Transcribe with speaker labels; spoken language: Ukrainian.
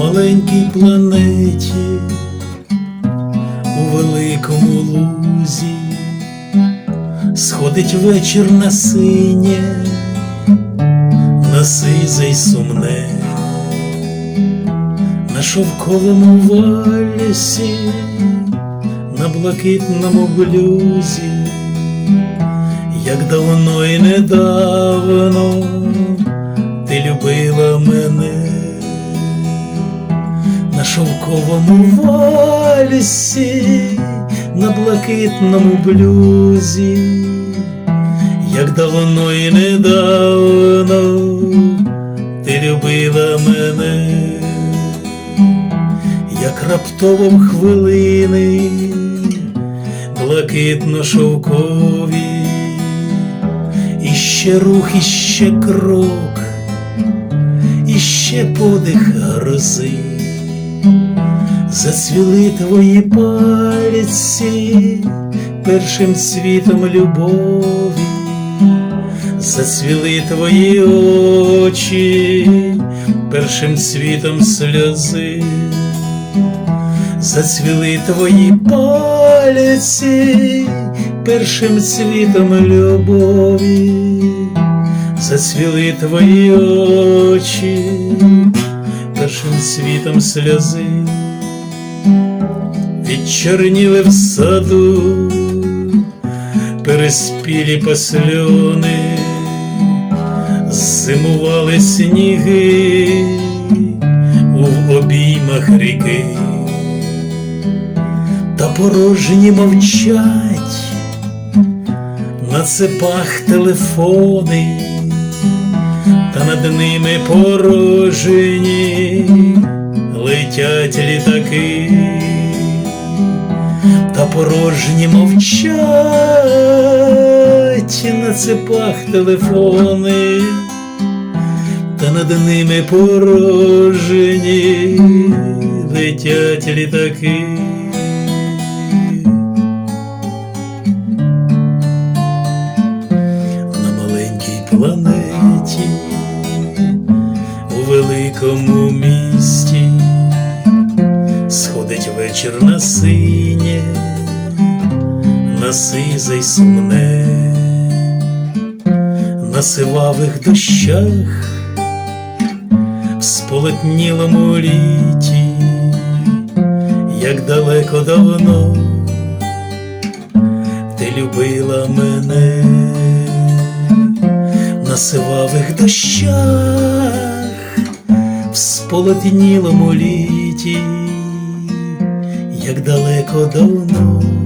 Speaker 1: маленькій планеті, у великому лузі, сходить вечір на синє, на сизе й сумне, на шовковому вальсі, на блакитному блюзі, як давно і недавно ти любила мене шовковому вальсі, на блакитному блюзі, як давно і недавно ти любила мене, як раптовом хвилини, блакитно шовкові, і ще рух, і ще крок, і ще подих грози зацвіли твої пальці першим цвітом любові, зацвіли твої очі першим цвітом сльози, зацвіли твої пальці першим цвітом любові, зацвіли твої очі першим світом сльози відчорніли в саду, переспілі посльони, зимували сніги у обіймах ріки, та порожні мовчать на цепах телефони, та над ними порожені летять літаки та порожні мовчать на цепах телефони, та над ними порожені летять літаки. Планеті у великому місті вечір на синє, на сизе й сумне, на сивавих дощах, в сполотнілому літі, як далеко давно ти любила мене на сивавих дощах, в сполотнілому літі як далеко давно